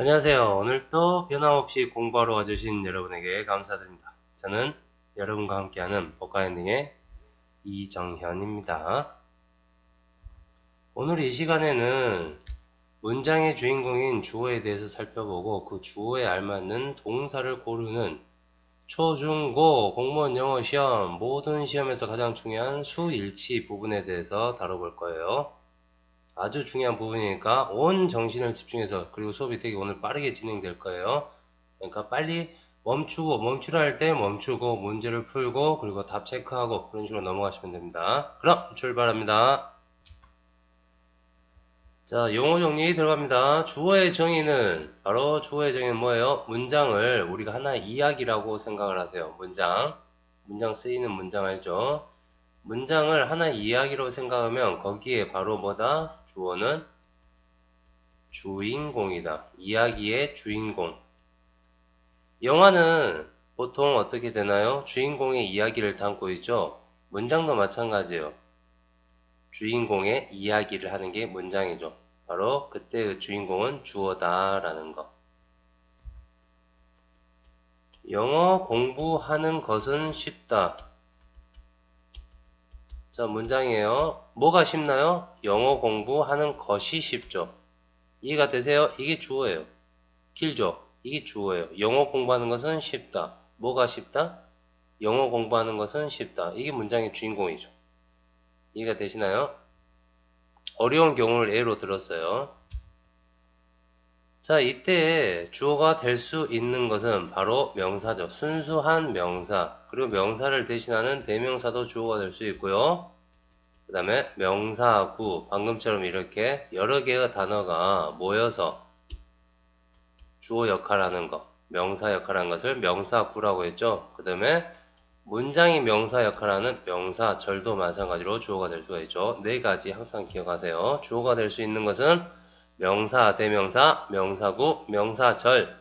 안녕하세요. 오늘도 변함없이 공부하러 와주신 여러분에게 감사드립니다. 저는 여러분과 함께하는 복가엔딩의 이정현입니다. 오늘 이 시간에는 문장의 주인공인 주어에 대해서 살펴보고 그 주어에 알맞는 동사를 고르는 초, 중, 고, 공무원 영어 시험 모든 시험에서 가장 중요한 수일치 부분에 대해서 다뤄볼 거예요. 아주 중요한 부분이니까 온 정신을 집중해서 그리고 수업이 되게 오늘 빠르게 진행될 거예요. 그러니까 빨리 멈추고 멈추라 할 때 멈추고 문제를 풀고 그리고 답 체크하고 그런 식으로 넘어가시면 됩니다. 그럼 출발합니다. 자, 용어 정리 들어갑니다. 주어의 정의는 바로 주어의 정의는 뭐예요? 문장을 우리가 하나의 이야기라고 생각을 하세요. 문장. 문장 쓰이는 문장 알죠? 문장을 하나의 이야기로 생각하면 거기에 바로 뭐다? 주어는 주인공이다. 이야기의 주인공. 영화는 보통 어떻게 되나요? 주인공의 이야기를 담고 있죠. 문장도 마찬가지예요. 주인공의 이야기를 하는 게 문장이죠. 바로 그때의 주인공은 주어다라는 거. 영어 공부하는 것은 쉽다. 자, 문장이에요. 뭐가 쉽나요? 영어 공부하는 것이 쉽죠. 이해가 되세요? 이게 주어예요. 길죠? 이게 주어예요. 영어 공부하는 것은 쉽다. 뭐가 쉽다? 영어 공부하는 것은 쉽다. 이게 문장의 주인공이죠. 이해가 되시나요? 어려운 경우를 예로 들었어요. 자, 이때 주어가 될 수 있는 것은 바로 명사죠. 순수한 명사. 그리고 명사를 대신하는 대명사도 주어가 될 수 있고요. 그 다음에 명사구. 방금처럼 이렇게 여러 개의 단어가 모여서 주어 역할하는 것, 명사 역할하는 것을 명사구라고 했죠. 그 다음에 문장이 명사 역할하는 명사 절도 마찬가지로 주어가 될 수가 있죠. 네 가지 항상 기억하세요. 주어가 될 수 있는 것은 명사, 대명사, 명사구, 명사절.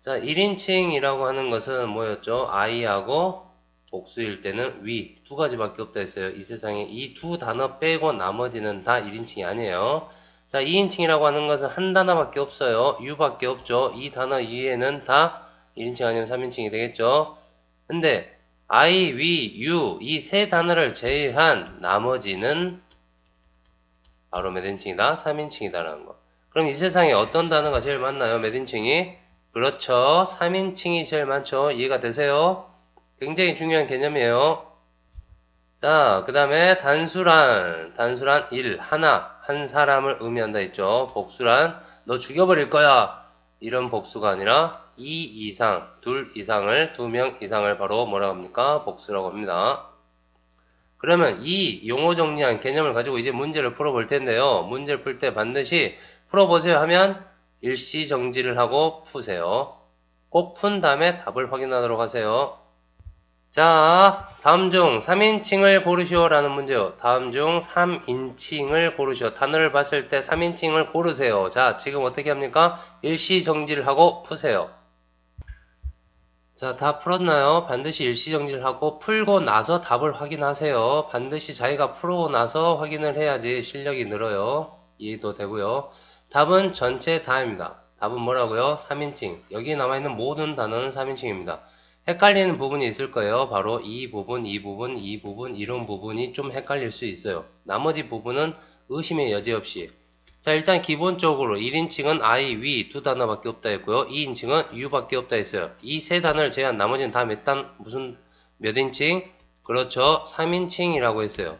자, 1인칭이라고 하는 것은 뭐였죠? I하고 복수일 때는 위 두 가지밖에 없다 했어요. 이 세상에 이 두 단어 빼고 나머지는 다 1인칭이 아니에요. 자, 2인칭이라고 하는 것은 한 단어밖에 없어요. U밖에 없죠. 이 단어 이외에는 다 1인칭 아니면 3인칭이 되겠죠. 근데 I, we, you 이 세 단어를 제외한 나머지는 바로 몇 인칭이다? 3인칭이다라는 거. 그럼 이 세상에 어떤 단어가 제일 많나요? 몇 인칭이? 그렇죠. 3인칭이 제일 많죠. 이해가 되세요? 굉장히 중요한 개념이에요. 자, 그 다음에 단수란, 단수란 일, 하나, 한 사람을 의미한다 했죠. 복수란, 너 죽여버릴 거야. 이런 복수가 아니라 2 이상, 둘 이상을, 두 명 이상을 바로 뭐라고 합니까? 복수라고 합니다. 그러면 이 용어 정리한 개념을 가지고 이제 문제를 풀어볼 텐데요. 문제를 풀 때 반드시 풀어보세요 하면 일시 정지를 하고 푸세요. 꼭 푼 다음에 답을 확인하도록 하세요. 자, 다음 중 3인칭을 고르시오 라는 문제요. 다음 중 3인칭을 고르시오. 단어를 봤을 때 3인칭을 고르세요. 자, 지금 어떻게 합니까? 일시 정지를 하고 푸세요. 자, 다 풀었나요? 반드시 일시정지를 하고 풀고 나서 답을 확인하세요. 반드시 자기가 풀고 나서 확인을 해야지 실력이 늘어요. 이해도 되고요. 답은 전체 다입니다. 답은 뭐라고요? 3인칭. 여기 남아있는 모든 단어는 3인칭입니다. 헷갈리는 부분이 있을 거예요. 바로 이 부분, 이 부분, 이 부분, 이런 부분이 좀 헷갈릴 수 있어요. 나머지 부분은 의심의 여지 없이 자 일단 기본적으로 1인칭은 I, we 두 단어밖에 없다 했고요. 2인칭은 you밖에 없다 했어요. 이 세 단어를 제한 나머지는 다 몇 단, 무슨 몇 인칭? 그렇죠. 3인칭이라고 했어요.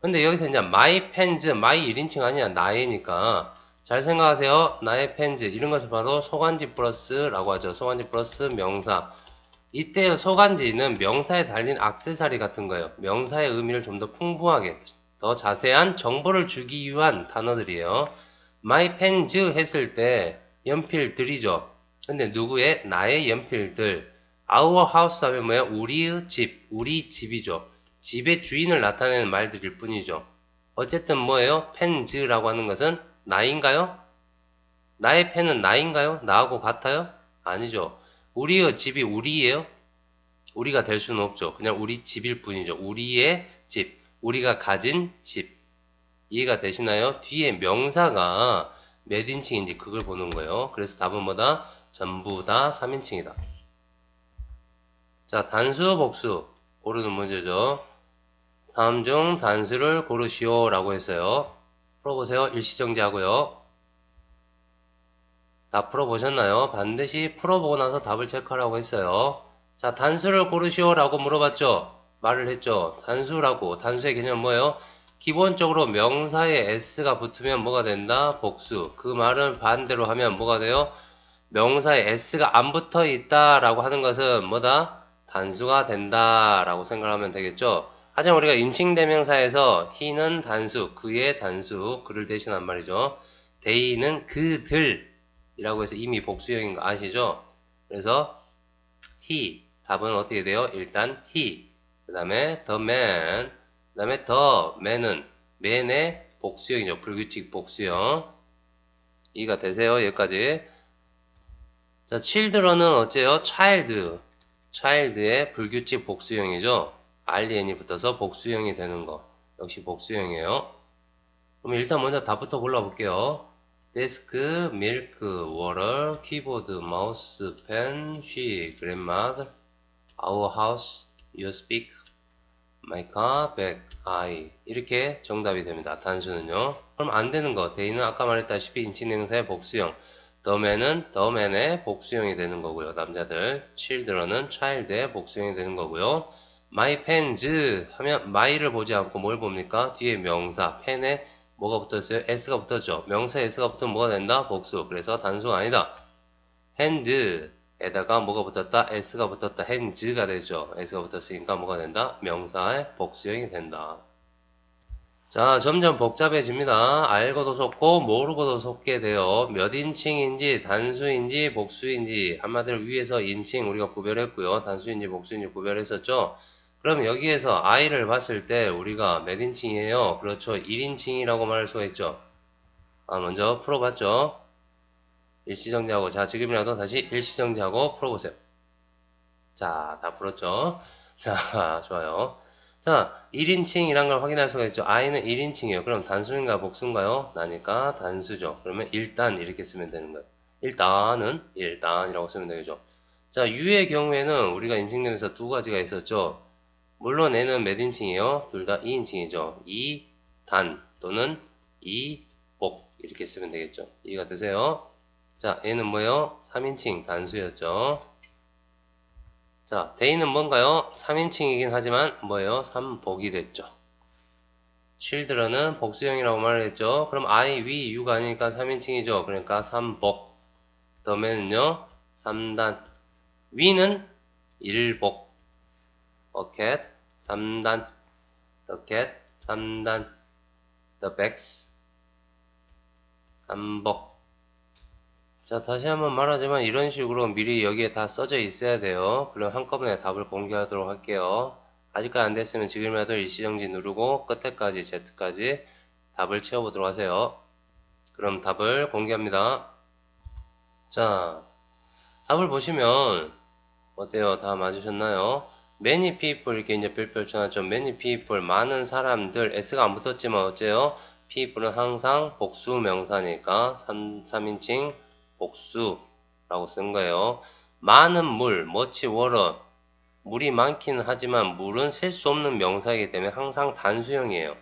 근데 여기서 이제 my pens, my 1인칭 아니야. 나이니까. 잘 생각하세요. 나의 펜즈 이런 것을 봐도 소간지 플러스라고 하죠. 소간지 플러스 명사. 이때의 소간지는 명사에 달린 악세사리 같은 거예요. 명사의 의미를 좀 더 풍부하게 더 자세한 정보를 주기 위한 단어들이에요. my pens 했을 때 연필들이죠. 근데 누구의? 나의 연필들. our house 하면 뭐야? 우리의 집, 우리 집이죠. 집의 주인을 나타내는 말들일 뿐이죠. 어쨌든 뭐예요? 펜즈라고 하는 것은 나인가요? 나의 펜은 나인가요? 나하고 같아요? 아니죠. 우리의 집이 우리예요? 우리가 될 수는 없죠. 그냥 우리 집일 뿐이죠. 우리의 집. 우리가 가진 집. 이해가 되시나요? 뒤에 명사가 몇 인칭인지 그걸 보는 거예요. 그래서 답은 뭐다? 전부 다 3인칭이다. 자, 단수, 복수. 고르는 문제죠. 다음 중 단수를 고르시오 라고 했어요. 풀어보세요. 일시정지하고요. 다 풀어보셨나요? 반드시 풀어보고 나서 답을 체크하라고 했어요. 자, 단수를 고르시오 라고 물어봤죠? 말을 했죠. 단수라고. 단수의 개념 뭐예요? 기본적으로 명사에 s가 붙으면 뭐가 된다? 복수. 그 말은 반대로 하면 뭐가 돼요? 명사에 s가 안 붙어 있다라고 하는 것은 뭐다? 단수가 된다라고 생각하면 되겠죠. 하지만 우리가 인칭 대명사에서 he는 단수, 그의 단수, 그를 대신한 말이죠. they는 그들이라고 해서 이미 복수형인 거 아시죠? 그래서 he 답은 어떻게 돼요? 일단 he 그 다음에 the man 그 다음에 the man은 man의 복수형이죠. 불규칙 복수형 이해가 되세요? 여기까지 자, children은 어째요? child child의 불규칙 복수형이죠. RN이 붙어서 복수형이 되는 거. 역시 복수형이에요. 그럼 일단 먼저 답부터 골라볼게요. desk, milk, water, keyboard, mouse, pen, she, grandmother, our house, you speak, my car, bag, I 이렇게 정답이 됩니다. 단수는요. 그럼 안 되는 거. 데이는 아까 말했다시피 인칭명사의 복수형. 더맨은 더맨의 복수형이 되는 거고요. 남자들. children은 child의 복수형이 되는 거고요. my pens 하면 my를 보지 않고 뭘 봅니까? 뒤에 명사 펜에 뭐가 붙었어요? s가 붙었죠. 명사 s가 붙으면 뭐가 된다? 복수. 그래서 단수가 아니다. hand 에다가 뭐가 붙었다? s가 붙었다. hands가 되죠. s가 붙었으니까 뭐가 된다? 명사의 복수형이 된다. 자, 점점 복잡해집니다. 알고도 속고 모르고도 속게 돼요. 몇 인칭인지 단수인지 복수인지 한마디로 위에서 인칭 우리가 구별했고요. 단수인지 복수인지 구별했었죠. 그럼 여기에서 i를 봤을 때 우리가 몇 인칭이에요? 그렇죠. 1인칭이라고 말할 수가 있죠. 아, 먼저 풀어봤죠. 일시정지하고 자 지금이라도 다시 일시정지하고 풀어보세요. 자, 다 풀었죠. 자, 좋아요. 자, 1인칭이란 걸 확인할 수가 있죠. i는 1인칭이에요. 그럼 단수인가 복수인가요? 나니까 단수죠. 그러면 일단 이렇게 쓰면 되는 거예요. 일단은 일단이라고 쓰면 되겠죠. 자, u의 경우에는 우리가 인칭되면서 두 가지가 있었죠. 물론 얘는 몇 인칭이에요? 둘 다 2인칭이죠. 2단 또는 2복 이렇게 쓰면 되겠죠. 이해가 되세요? 자, 얘는 뭐예요? 3인칭 단수였죠. 자, 데이는 뭔가요? 3인칭이긴 하지만 뭐예요? 3복이 됐죠. children은 복수형이라고 말을 했죠. 그럼 I, we, you가 아니니까 3인칭이죠. 그러니까 3복. 더 맨은요 3단. we는 1복. a cat, 3단. the cat, 3단. the bags, 3복. 자, 다시 한번 말하지만 이런 식으로 미리 여기에 다 써져 있어야 돼요. 그럼 한꺼번에 답을 공개하도록 할게요. 아직까지 안 됐으면 지금이라도 일시정지 누르고 끝에까지 Z까지 답을 채워보도록 하세요. 그럼 답을 공개합니다. 자, 답을 보시면 어때요? 다 맞으셨나요? many people 이렇게 이제 별표 쳐놨죠. many people 많은 사람들 s가 안 붙었지만 어째요? people은 항상 복수 명사니까 3, 3인칭 복수라고 쓴 거예요. 많은 물, much water 물이 많기는 하지만 물은 셀 수 없는 명사이기 때문에 항상 단수형이에요.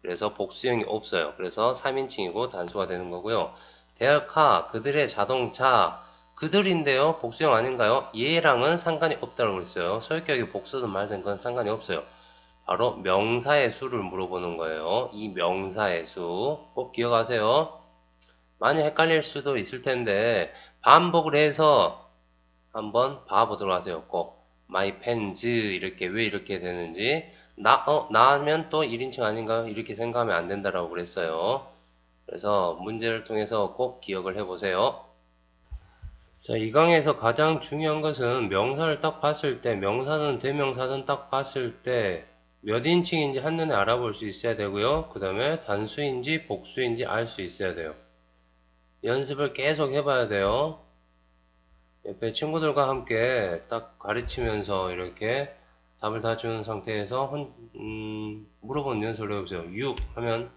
그래서 복수형이 없어요. 그래서 3인칭이고 단수가 되는 거고요. car, 그들의 자동차 그들인데요. 복수형 아닌가요? 얘랑은 상관이 없다고 그랬어요. 소유격이 복수든 말든 그건 상관이 없어요. 바로 명사의 수를 물어보는 거예요. 이 명사의 수. 꼭 기억하세요. 많이 헷갈릴 수도 있을 텐데 반복을 해서 한번 봐보도록 하세요. 꼭. my pens 이렇게 왜 이렇게 되는지 나, 어, 나면 또 1인칭 아닌가요? 이렇게 생각하면 안 된다라고 그랬어요. 그래서 문제를 통해서 꼭 기억을 해보세요. 자, 이 강의에서 가장 중요한 것은 명사를 딱 봤을 때, 명사든 대명사든 딱 봤을 때 몇 인칭인지 한눈에 알아볼 수 있어야 되고요. 그 다음에 단수인지 복수인지 알 수 있어야 돼요. 연습을 계속 해봐야 돼요. 옆에 친구들과 함께 딱 가르치면서 이렇게 답을 다 주는 상태에서 혼, 음, 물어보는 연습을 해보세요. 6 하면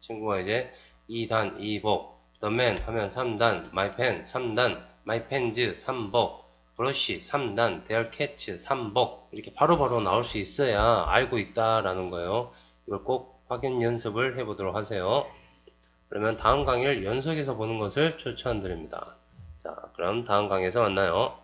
친구가 이제 2단, 2복 the man 하면 3단, my pen 3단, my pens 3복, 브러쉬 3단, their cats 3복 이렇게 바로 바로 나올 수 있어야 알고 있다라는 거예요. 이걸 꼭 확인 연습을 해보도록 하세요. 그러면 다음 강의를 연속해서 보는 것을 추천드립니다. 자, 그럼 다음 강의에서 만나요.